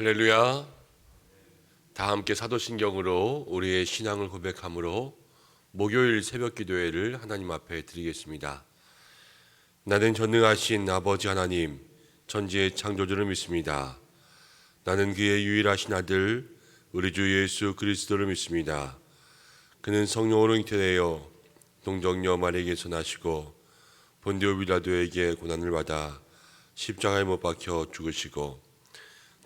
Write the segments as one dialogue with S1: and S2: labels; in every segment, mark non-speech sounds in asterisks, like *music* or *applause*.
S1: 할렐루야. 다 함께 사도신경으로 우리의 신앙을 고백함으로 목요일 새벽 기도회를 하나님 앞에 드리겠습니다. 나는 전능하신 아버지 하나님, 천지의 창조주를 믿습니다. 나는 그의 유일하신 아들, 우리 주 예수 그리스도를 믿습니다. 그는 성령으로 잉태되어 동정녀 마리에게서 나시고 본디오 빌라도에게 고난을 받아 십자가에 못 박혀 죽으시고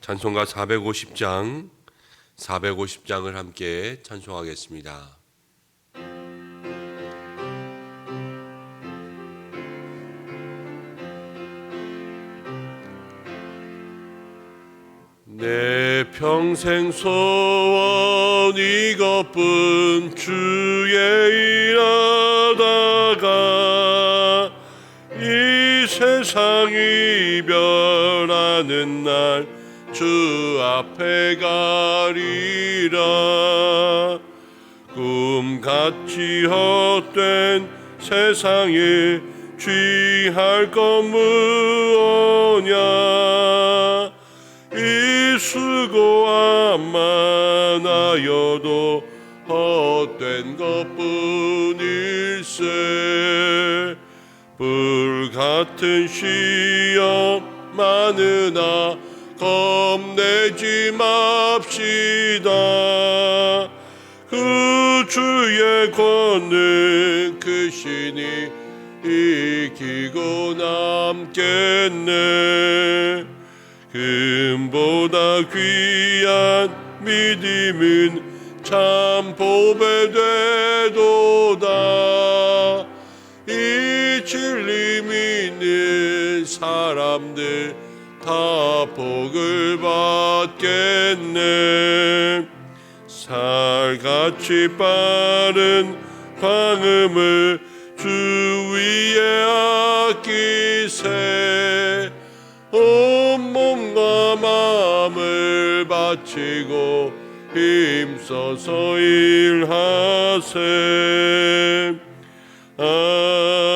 S1: 찬송가 450장 450장을 함께 찬송하겠습니다. 내 평생 소원 이것뿐 주의 일하다가 이 세상 이별하는 날 주 앞에 가리라. 꿈같이 헛된 세상에 취할 것 무엇냐? 이 수고함만 하여도 헛된 것뿐일세. 불같은 시험 많으나 겁내지 맙시다. 그 주의 권능 크시니 이기고 남겠네. 금보다 귀한 믿음은 참 보배되도다. 이 진리 믿는 사람들 다 복을 받겠네. 살같이 빠른 방음을 주 위에 아끼세. 온 몸과 마음을 바치고 힘써서 일하세. 아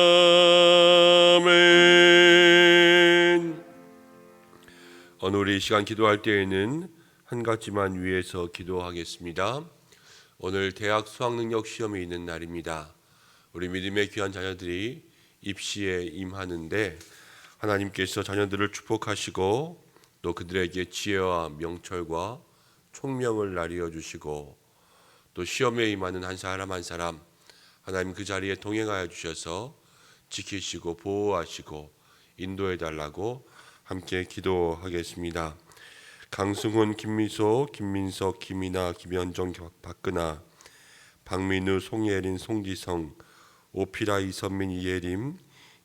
S1: 오늘 우리 이 시간 기도할 때에는 한 가지만 위해서 기도하겠습니다. 오늘 대학 수학 능력 시험이 있는 날입니다. 우리 믿음의 귀한 자녀들이 입시에 임하는데 하나님께서 자녀들을 축복하시고 또 그들에게 지혜와 명철과 총명을 나리어 주시고 또 시험에 임하는 한 사람 한 사람 하나님 그 자리에 동행하여 주셔서 지키시고 보호하시고 인도해 달라고 함께 기도하겠습니다. 강승훈, 김미소, 김민석, 김이나, 김현정, 박근아, 박민우, 송예린, 송지성, 오피라, 이선민, 이예림,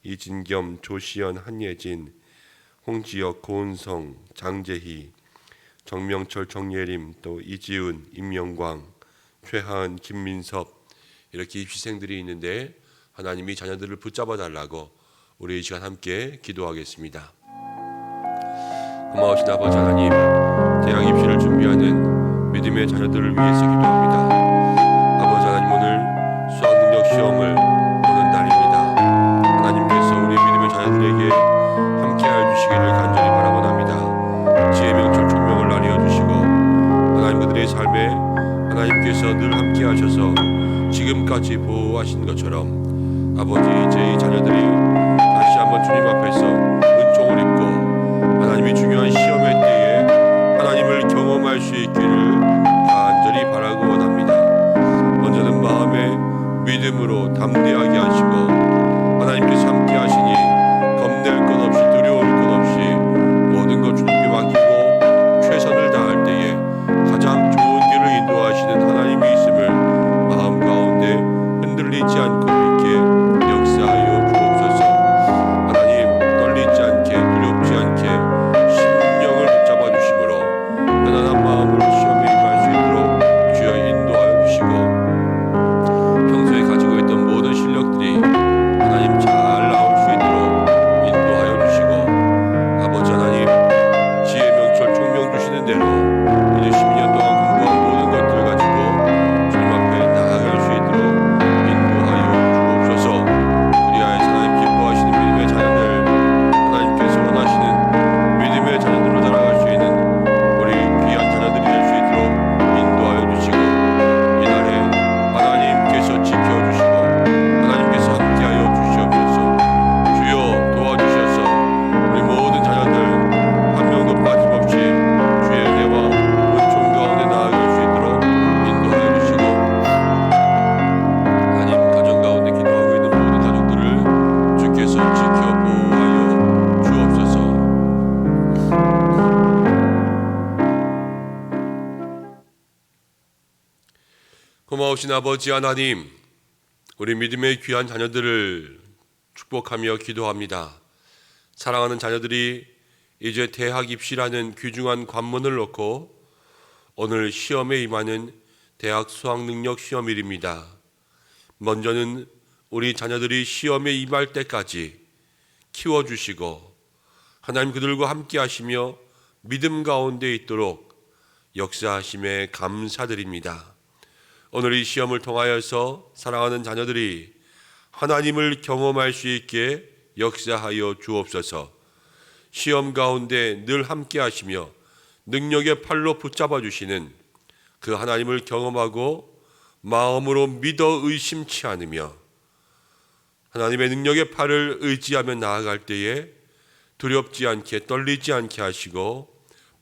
S1: 이진겸, 조시연, 한예진, 홍지혁, 고은성, 장재희, 정명철, 정예림, 또 이지은, 임영광, 최하은, 김민섭 이렇게 입시생들이 있는데 하나님이 자녀들을 붙잡아 달라고 우리 이 시간 함께 기도하겠습니다. 고마우신 아버지 하나님, 대학 입시를 준비하는 믿음의 자녀들을 위해서 기도합니다. 아버지 하나님 오늘 수학 능력 시험을 보는 날입니다. 하나님께서 우리 믿음의 자녀들에게 함께하여 주시기를 간절히 바라원합니다. 지혜 명철 총명을 나뉘어 주시고 하나님 그들의 삶에 하나님께서 늘 함께하셔서 지금까지 보호하신 것처럼 아버지 이 자녀들이 다시 한번 주님 앞에서 하나님이 중요한 시험의 때에 하나님을 경험할 수 있기를 간절히 바라고 원합니다. 언제든 마음에 믿음으로 담대하게 하시고 하나님께서 함께 하시니 고마우신 아버지 하나님 우리 믿음의 귀한 자녀들을 축복하며 기도합니다. 사랑하는 자녀들이 이제 대학 입시라는 귀중한 관문을 놓고 오늘 시험에 임하는 대학 수학 능력 시험일입니다. 먼저는 우리 자녀들이 시험에 임할 때까지 키워주시고 하나님 그들과 함께 하시며 믿음 가운데 있도록 역사하심에 감사드립니다. 오늘 이 시험을 통하여서 사랑하는 자녀들이 하나님을 경험할 수 있게 역사하여 주옵소서. 시험 가운데 늘 함께 하시며 능력의 팔로 붙잡아 주시는 그 하나님을 경험하고 마음으로 믿어 의심치 않으며 하나님의 능력의 팔을 의지하며 나아갈 때에 두렵지 않게 떨리지 않게 하시고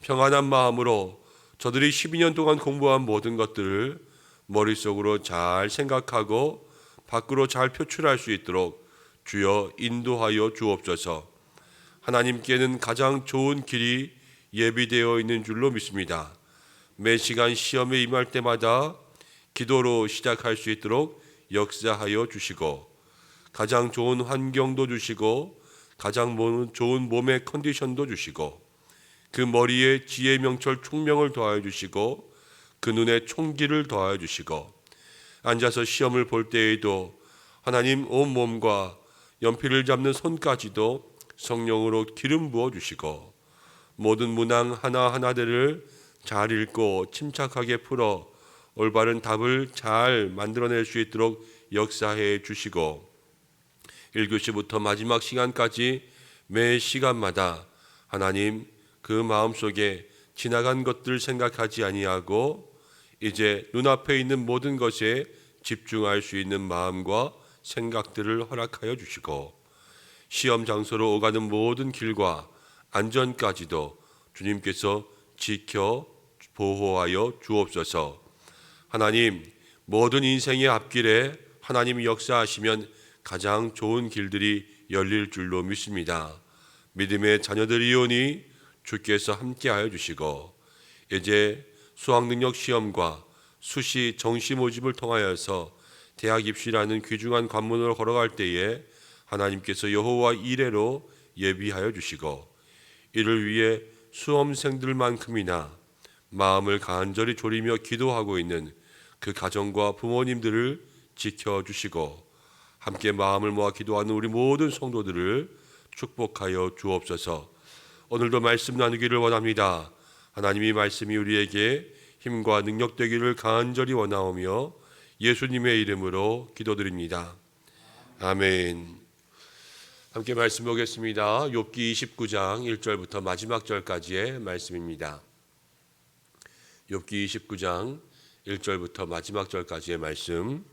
S1: 평안한 마음으로 저들이 12년 동안 공부한 모든 것들을 머릿속으로 잘 생각하고 밖으로 잘 표출할 수 있도록 주여 인도하여 주옵소서. 하나님께는 가장 좋은 길이 예비되어 있는 줄로 믿습니다. 매 시간 시험에 임할 때마다 기도로 시작할 수 있도록 역사하여 주시고 가장 좋은 환경도 주시고 가장 좋은 몸의 컨디션도 주시고 그 머리에 지혜 명철 총명을 더하여 주시고 그 눈에 총기를 더하여 주시고 앉아서 시험을 볼 때에도 하나님 온 몸과 연필을 잡는 손까지도 성령으로 기름 부어 주시고 모든 문항 하나하나들을 잘 읽고 침착하게 풀어 올바른 답을 잘 만들어낼 수 있도록 역사해 주시고 1교시부터 마지막 시간까지 매 시간마다 하나님 그 마음속에 지나간 것들 생각하지 아니하고 이제 눈앞에 있는 모든 것에 집중할 수 있는 마음과 생각들을 허락하여 주시고 시험 장소로 오가는 모든 길과 안전까지도 주님께서 지켜 보호하여 주옵소서. 하나님 모든 인생의 앞길에 하나님이 역사하시면 가장 좋은 길들이 열릴 줄로 믿습니다. 믿음의 자녀들이오니 주께서 함께하여 주시고 이제 수학 능력 시험과 수시 정시 모집을 통하여서 대학 입시라는 귀중한 관문으로 걸어갈 때에 하나님께서 여호와 이래로 예비하여 주시고 이를 위해 수험생들만큼이나 마음을 간절히 졸이며 기도하고 있는 그 가정과 부모님들을 지켜 주시고 함께 마음을 모아 기도하는 우리 모든 성도들을 축복하여 주옵소서. 오늘도 말씀 나누기를 원합니다. 하나님이 말씀이 우리에게 힘과 능력 되기를 간절히 원하오며 예수님의 이름으로 기도드립니다. 아멘. 함께 말씀 보겠습니다. 욥기 29장 1절부터 마지막 절까지의 말씀입니다. 욥기 29장 1절부터 마지막 절까지의 말씀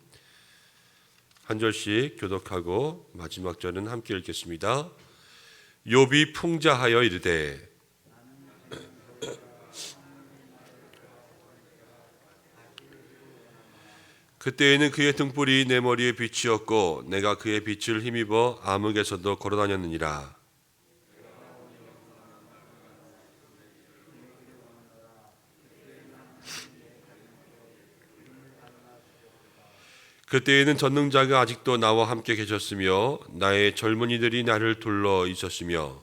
S1: 한 절씩 교독하고 마지막 절은 함께 읽겠습니다. 욥이 풍자하여 이르되 그때에는 그의 등불이 내 머리에 빛이었고 내가 그의 빛을 힘입어 암흑에서도 걸어다녔느니라. 그때에는 전능자가 아직도 나와 함께 계셨으며 나의 젊은이들이 나를 둘러 있었으며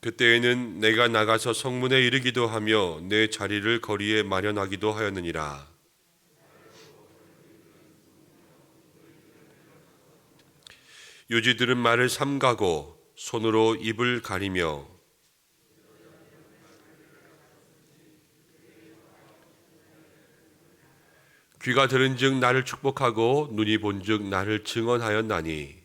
S1: 그때에는 내가 나가서 성문에 이르기도 하며 내 자리를 거리에 마련하기도 하였느니라. 유지들은 말을 삼가고 손으로 입을 가리며 귀가 들은즉 나를 축복하고 눈이 본즉 나를 증언하였나니.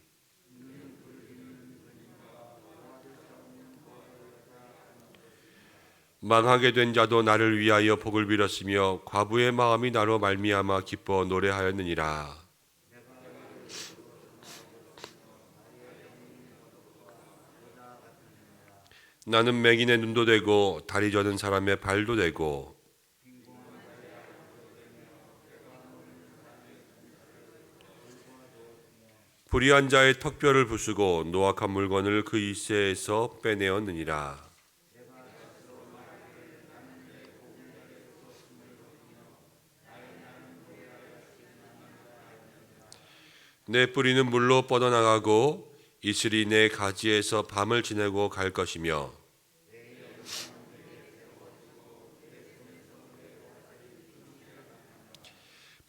S1: 망하게 된 자도 나를 위하여 복을 빌었으며 과부의 마음이 나로 말미암아 기뻐 노래하였느니라. 나는 맹인의 눈도 되고 다리 저는 사람의 발도 되고 불의한 자의 턱뼈를 부수고 노악한 물건을 그 이세에서 빼내었느니라. 내 뿌리는 물로 뻗어나가고 이슬이 내 가지에서 밤을 지내고 갈 것이며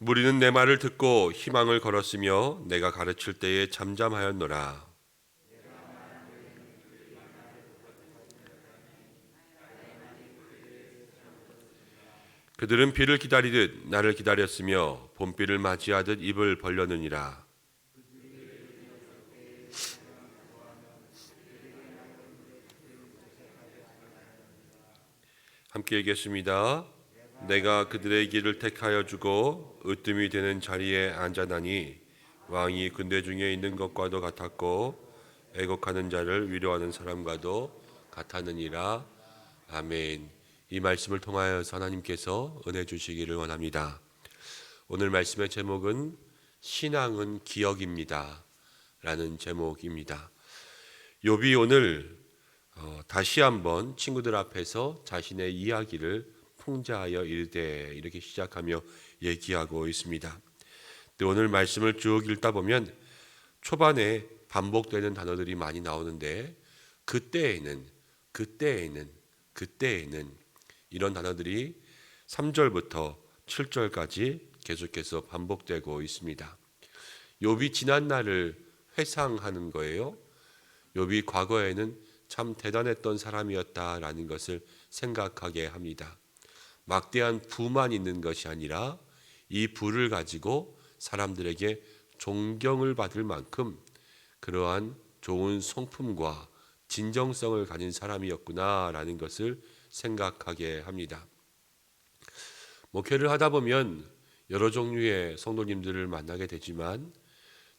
S1: 무리는 내 말을 듣고 희망을 걸었으며 내가 가르칠 때에 잠잠하였노라. 그들은 비를 기다리듯 나를 기다렸으며 봄비를 맞이하듯 입을 벌렸느니라. 함께 읽겠습니다. 내가 그들의 길을 택하여 주고 으뜸이 되는 자리에 앉아나니 왕이 군대 중에 있는 것과도 같았고 애곡하는 자를 위로하는 사람과도 같았느니라. 아멘. 이 말씀을 통하여 하나님께서 은혜 주시기를 원합니다. 오늘 말씀의 제목은 신앙은 기억입니다. 라는 제목입니다. 욥이 오늘 어, 다시 한번 친구들 앞에서 자신의 이야기를 풍자하여 이르되 이렇게 시작하며 얘기하고 있습니다. 오늘 말씀을 쭉 읽다 보면 초반에 반복되는 단어들이 많이 나오는데 그때에는 그때에는 그때에는 이런 단어들이 3절부터 7절까지 계속해서 반복되고 있습니다. 욥이 지난 날을 회상하는 거예요. 욥이 과거에는 참 대단했던 사람이었다라는 것을 생각하게 합니다. 막대한 부만 있는 것이 아니라 이 부를 가지고 사람들에게 존경을 받을 만큼 그러한 좋은 성품과 진정성을 가진 사람이었구나라는 것을 생각하게 합니다. 목회를 하다 보면 여러 종류의 성도님들을 만나게 되지만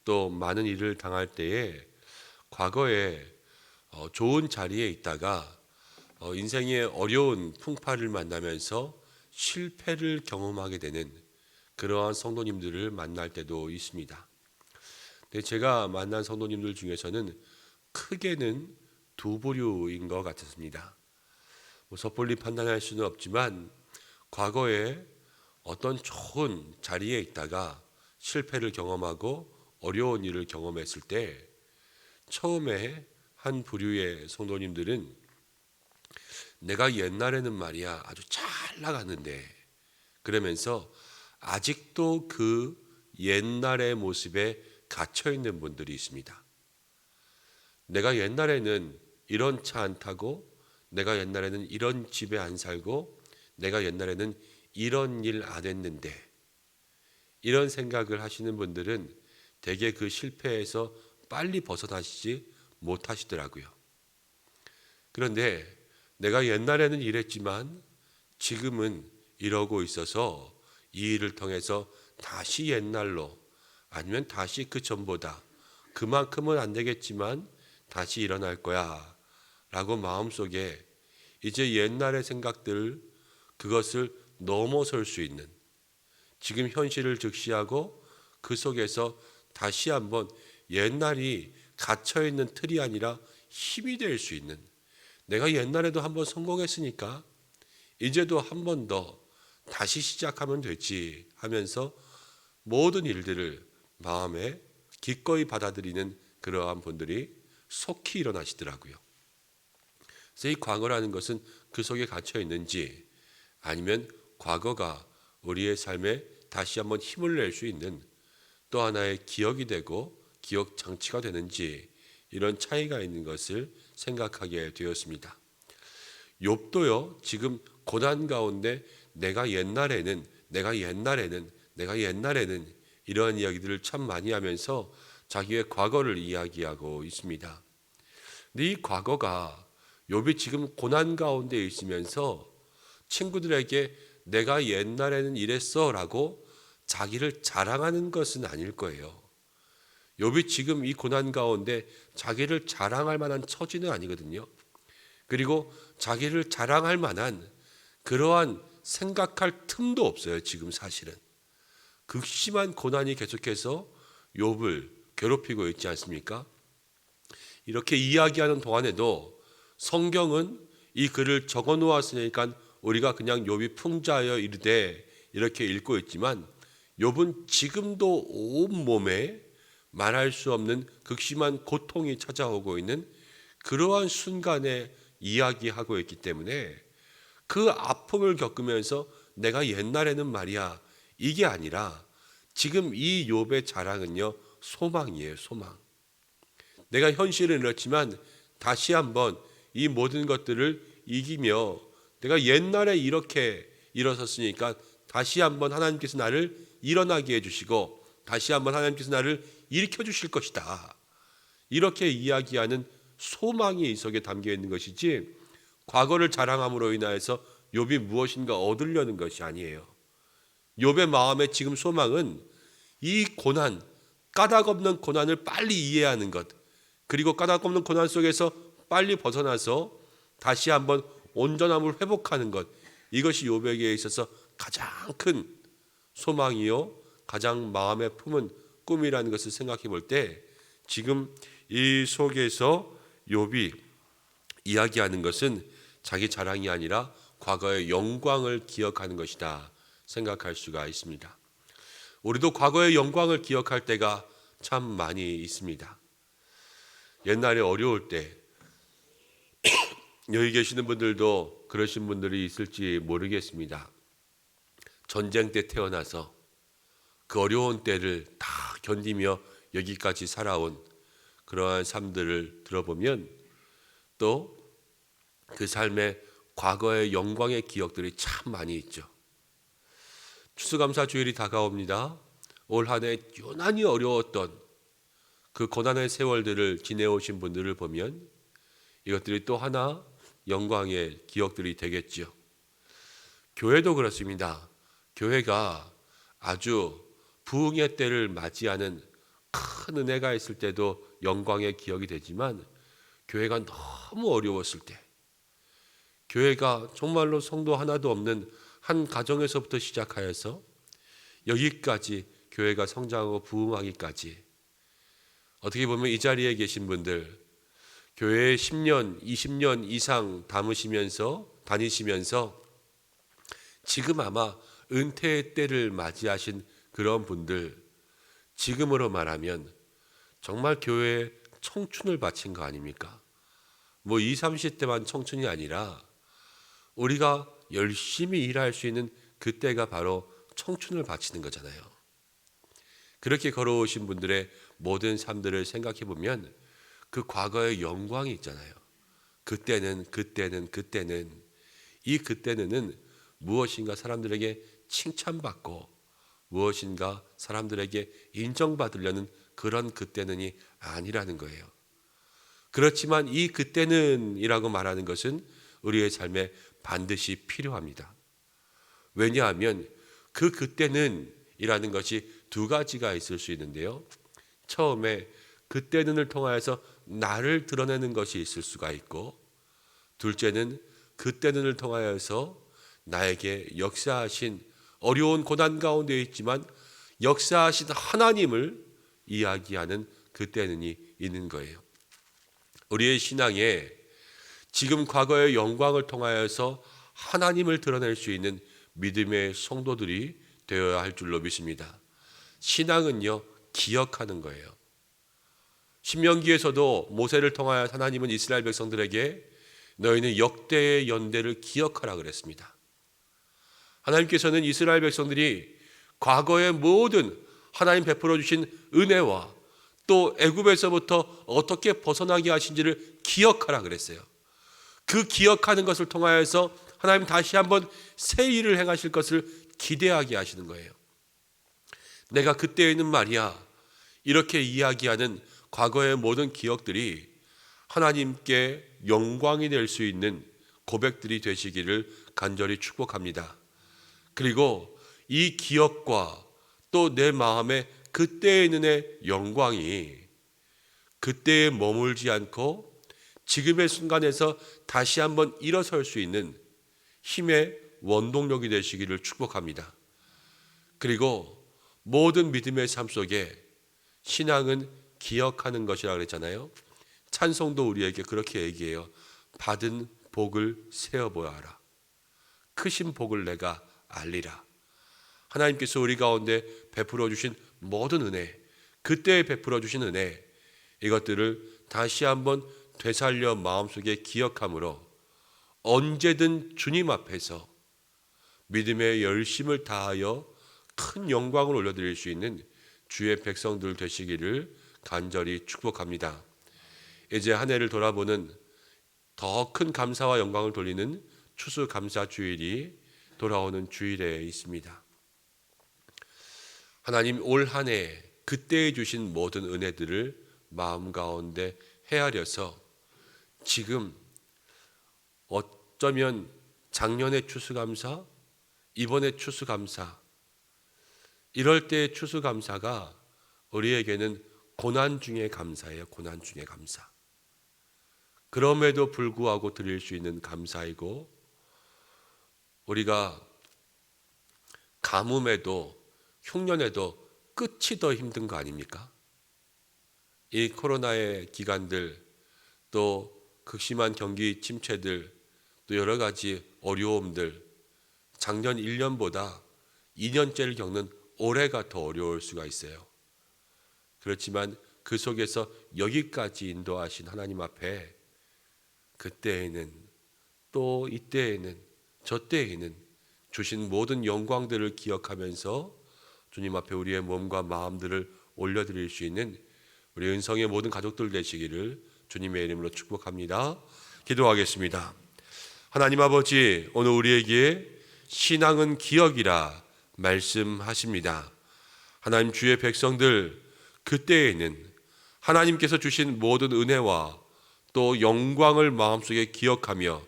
S1: 또 많은 일을 당할 때에 과거에 어, 좋은 자리에 있다가 어, 인생의 어려운 풍파를 만나면서 실패를 경험하게 되는 그러한 성도님들을 만날 때도 있습니다. 근데 제가 만난 성도님들 중에서는 크게는 두 부류인 것 같습니다. 뭐 섣불리 판단할 수는 없지만 과거에 어떤 좋은 자리에 있다가 실패를 경험하고 어려운 일을 경험했을 때 처음에 한 부류의 성도님들은 내가 옛날에는 말이야 아주 잘 나갔는데 그러면서 아직도 그 옛날의 모습에 갇혀 있는 분들이 있습니다. 내가 옛날에는 이런 차 안 타고 내가 옛날에는 이런 집에 안 살고 내가 옛날에는 이런 일 안 했는데 이런 생각을 하시는 분들은 대개 그 실패에서 빨리 벗어나시지 못하시더라고요. 그런데 내가 옛날에는 이랬지만 지금은 이러고 있어서 이 일을 통해서 다시 옛날로 아니면 다시 그 전보다 그만큼은 안 되겠지만 다시 일어날 거야 라고 마음속에 이제 옛날의 생각들 그것을 넘어설 수 있는 지금 현실을 즉시하고 그 속에서 다시 한번 옛날이 갇혀 있는 틀이 아니라 힘이 될 수 있는 내가 옛날에도 한번 성공했으니까 이제도 한 번 더 다시 시작하면 되지 하면서 모든 일들을 마음에 기꺼이 받아들이는 그러한 분들이 속히 일어나시더라고요. 그래서 이 과거라는 것은 그 속에 갇혀 있는지 아니면 과거가 우리의 삶에 다시 한번 힘을 낼 수 있는 또 하나의 기억이 되고 기억 장치가 되는지 이런 차이가 있는 것을 생각하게 되었습니다. 욥도요. 지금 고난 가운데 내가 옛날에는 내가 옛날에는 내가 옛날에는 이런 이야기들을 참 많이 하면서 자기의 과거를 이야기하고 있습니다. 이 과거가 욥이 지금 고난 가운데 있으면서 친구들에게 내가 옛날에는 이랬어라고 자기를 자랑하는 것은 아닐 거예요. 욥이 지금 이 고난 가운데 자기를 자랑할 만한 처지는 아니거든요. 그리고 자기를 자랑할 만한 그러한 생각할 틈도 없어요. 지금 사실은 극심한 고난이 계속해서 욥을 괴롭히고 있지 않습니까? 이렇게 이야기하는 동안에도 성경은 이 글을 적어 놓았으니까 우리가 그냥 욥이 풍자하여 이르되 이렇게 읽고 있지만 욥은 지금도 온 몸에 말할 수 없는 극심한 고통이 찾아오고 있는 그러한 순간에 이야기하고 있기 때문에 그 아픔을 겪으면서 내가 옛날에는 말이야 이게 아니라 지금 이 욥의 자랑은요 소망이에요 소망. 내가 현실은 이렇지만 다시 한번 이 모든 것들을 이기며 내가 옛날에 이렇게 일어섰으니까 다시 한번 하나님께서 나를 일어나게 해주시고 다시 한번 하나님께서 나를 일으켜 주실 것이다. 이렇게 이야기하는 소망이 이 속에 담겨 있는 것이지 과거를 자랑함으로 인하여서 욥이 무엇인가 얻으려는 것이 아니에요. 욥의 마음의 지금 소망은 이 고난, 까닭 없는 고난을 빨리 이해하는 것, 그리고 까닭 없는 고난 속에서 빨리 벗어나서 다시 한번 온전함을 회복하는 것, 이것이 욥에게 있어서 가장 큰 소망이요, 가장 마음에 품은 꿈이라는 것을 생각해 볼 때 지금 이 속에서 욥이 이야기하는 것은 자기 자랑이 아니라 과거의 영광을 기억하는 것이다 생각할 수가 있습니다. 우리도 과거의 영광을 기억할 때가 참 많이 있습니다. 옛날에 어려울 때 *coughs* 여기 계시는 분들도 그러신 분들이 있을지 모르겠습니다. 전쟁 때 태어나서 그 어려운 때를 다 견디며 여기까지 살아온 그러한 삶들을 들어보면 또 그 삶의 과거의 영광의 기억들이 참 많이 있죠. 추수감사 주일이 다가옵니다. 올 한 해 유난히 어려웠던 그 고난의 세월들을 지내오신 분들을 보면 이것들이 또 하나 영광의 기억들이 되겠죠. 교회도 그렇습니다. 교회가 아주 부흥의 때를 맞이하는 큰 은혜가 있을 때도 영광의 기억이 되지만 교회가 너무 어려웠을 때 교회가 정말로 성도 하나도 없는 한 가정에서부터 시작하여서 여기까지 교회가 성장하고 부흥하기까지 어떻게 보면 이 자리에 계신 분들 교회에 10년, 20년 이상 담으시면서 다니시면서 지금 아마 은퇴의 때를 맞이하신 그런 분들 지금으로 말하면 정말 교회에 청춘을 바친 거 아닙니까? 뭐 20, 30대만 청춘이 아니라 우리가 열심히 일할 수 있는 그때가 바로 청춘을 바치는 거잖아요. 그렇게 걸어오신 분들의 모든 삶들을 생각해 보면 그 과거의 영광이 있잖아요. 그때는 그때는 그때는 이 그때는 무엇인가 사람들에게 칭찬받고 무엇인가 사람들에게 인정받으려는 그런 그때는이 아니라는 거예요. 그렇지만 이 그때는이라고 말하는 것은 우리의 삶에 반드시 필요합니다. 왜냐하면 그 그때는이라는 것이 두 가지가 있을 수 있는데요. 처음에 그때는을 통하여서 나를 드러내는 것이 있을 수가 있고, 둘째는 그때는을 통하여서 나에게 역사하신 어려운 고난 가운데 있지만 역사하신 하나님을 이야기하는 그 때는이 있는 거예요. 우리의 신앙에 지금 과거의 영광을 통하여서 하나님을 드러낼 수 있는 믿음의 성도들이 되어야 할 줄로 믿습니다. 신앙은요, 기억하는 거예요. 신명기에서도 모세를 통하여 하나님은 이스라엘 백성들에게 너희는 역대의 연대를 기억하라 그랬습니다. 하나님께서는 이스라엘 백성들이 과거의 모든 하나님 베풀어 주신 은혜와 또 애굽에서부터 어떻게 벗어나게 하신지를 기억하라 그랬어요. 그 기억하는 것을 통하여서 하나님 다시 한번 새 일을 행하실 것을 기대하게 하시는 거예요. 내가 그때에는 말이야 이렇게 이야기하는 과거의 모든 기억들이 하나님께 영광이 될 수 있는 고백들이 되시기를 간절히 축복합니다. 그리고 이 기억과 또 내 마음의 그때의 은혜 영광이 그때에 머물지 않고 지금의 순간에서 다시 한번 일어설 수 있는 힘의 원동력이 되시기를 축복합니다. 그리고 모든 믿음의 삶 속에 신앙은 기억하는 것이라 그랬잖아요. 찬송도 우리에게 그렇게 얘기해요. 받은 복을 세어 보아라. 크신 복을 내가 알리라. 하나님께서 우리 가운데 베풀어 주신 모든 은혜, 그때 베풀어 주신 은혜, 이것들을 다시 한번 되살려 마음속에 기억함으로 언제든 주님 앞에서 믿음의 열심을 다하여 큰 영광을 올려드릴 수 있는 주의 백성들 되시기를 간절히 축복합니다. 이제 한 해를 돌아보는 더 큰 감사와 영광을 돌리는 추수감사 주일이 돌아오는 주일에 있습니다. 하나님 올 한 해 그때에 주신 모든 은혜들을 마음 가운데 헤아려서 지금 어쩌면 작년의 추수감사, 이번의 추수감사, 이럴 때의 추수감사가 우리에게는 고난 중의 감사예요. 고난 중의 감사. 그럼에도 불구하고 드릴 수 있는 감사이고 우리가 가뭄에도 흉년에도 끝이 더 힘든 거 아닙니까? 이 코로나의 기간들 또 극심한 경기 침체들 또 여러 가지 어려움들 작년 1년보다 2년째를 겪는 올해가 더 어려울 수가 있어요. 그렇지만 그 속에서 여기까지 인도하신 하나님 앞에 그때에는 또 이때에는 저 때에는 주신 모든 영광들을 기억하면서 주님 앞에 우리의 몸과 마음들을 올려드릴 수 있는 우리 은성의 모든 가족들 되시기를 주님의 이름으로 축복합니다. 기도하겠습니다. 하나님 아버지, 오늘 우리에게 신앙은 기억이라 말씀하십니다. 하나님 주의 백성들 그때에는 하나님께서 주신 모든 은혜와 또 영광을 마음속에 기억하며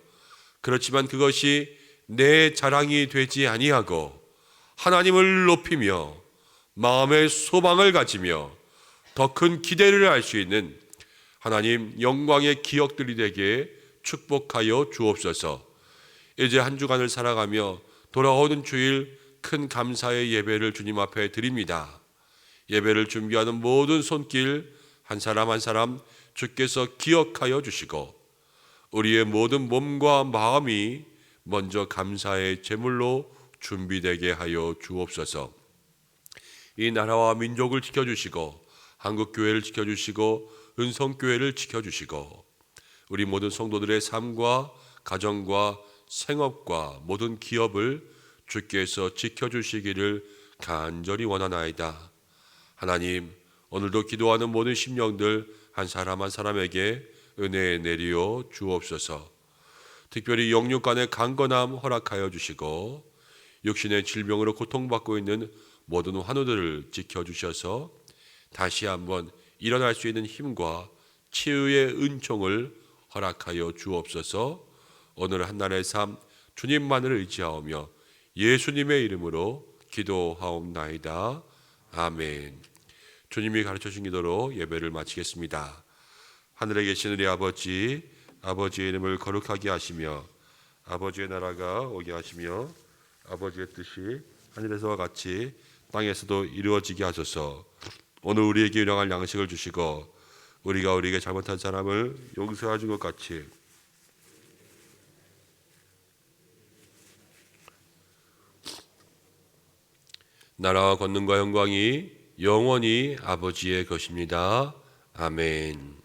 S1: 그렇지만 그것이 내 자랑이 되지 아니하고 하나님을 높이며 마음의 소망을 가지며 더 큰 기대를 할 수 있는 하나님 영광의 기억들이 되게 축복하여 주옵소서. 이제 한 주간을 살아가며 돌아오는 주일 큰 감사의 예배를 주님 앞에 드립니다. 예배를 준비하는 모든 손길 한 사람 한 사람 주께서 기억하여 주시고 우리의 모든 몸과 마음이 먼저 감사의 제물로 준비되게 하여 주옵소서. 이 나라와 민족을 지켜주시고 한국 교회를 지켜주시고 은성 교회를 지켜주시고 우리 모든 성도들의 삶과 가정과 생업과 모든 기업을 주께서 지켜주시기를 간절히 원하나이다. 하나님 오늘도 기도하는 모든 심령들 한 사람 한 사람에게 은혜 내리어 주옵소서. 특별히 영육 간의 강건함 허락하여 주시고 육신의 질병으로 고통받고 있는 모든 환우들을 지켜 주셔서 다시 한번 일어날 수 있는 힘과 치유의 은총을 허락하여 주옵소서. 오늘 한날의 삶 주님만을 의지하오며 예수님의 이름으로 기도하옵나이다. 아멘. 주님이 가르쳐 주신 기도로 예배를 마치겠습니다. 하늘에 계신 우리 아버지, 아버지의 이름을 거룩하게 하시며 아버지의 나라가 오게 하시며 아버지의 뜻이 하늘에서와 같이 땅에서도 이루어지게 하소서. 오늘 우리에게 일용할 양식을 주시고 우리가 우리에게 잘못한 사람을 용서하신 것 같이 나라와 권능과 영광이 영원히 아버지의 것입니다. 아멘.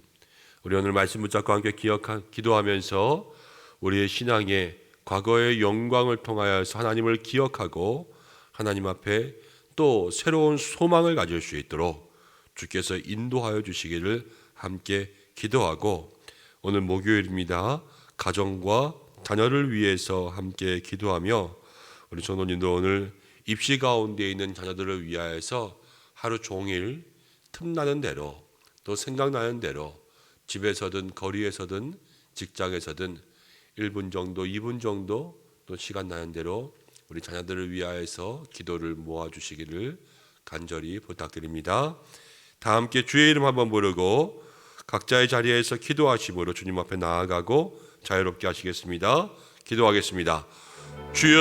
S1: 우리 오늘 말씀 붙잡고 함께 기억하, 기도하면서 우리의 신앙의 과거의 영광을 통하여서 하나님을 기억하고 하나님 앞에 또 새로운 소망을 가질 수 있도록 주께서 인도하여 주시기를 함께 기도하고 오늘 목요일입니다. 가정과 자녀를 위해서 함께 기도하며 우리 전원님도 오늘 입시 가운데 있는 자녀들을 위하여서 하루 종일 틈나는 대로 또 생각나는 대로 집에서든 거리에서든 직장에서든 1분 정도, 2분 정도 또 시간 나는 대로 우리 자녀들을 위하여서 기도를 모아 주시기를 간절히 부탁드립니다. 다 함께 주의 이름 한번 부르고 각자의 자리에서 기도하심으로 주님 앞에 나아가고 자유롭게 하시겠습니다. 기도하겠습니다. 주여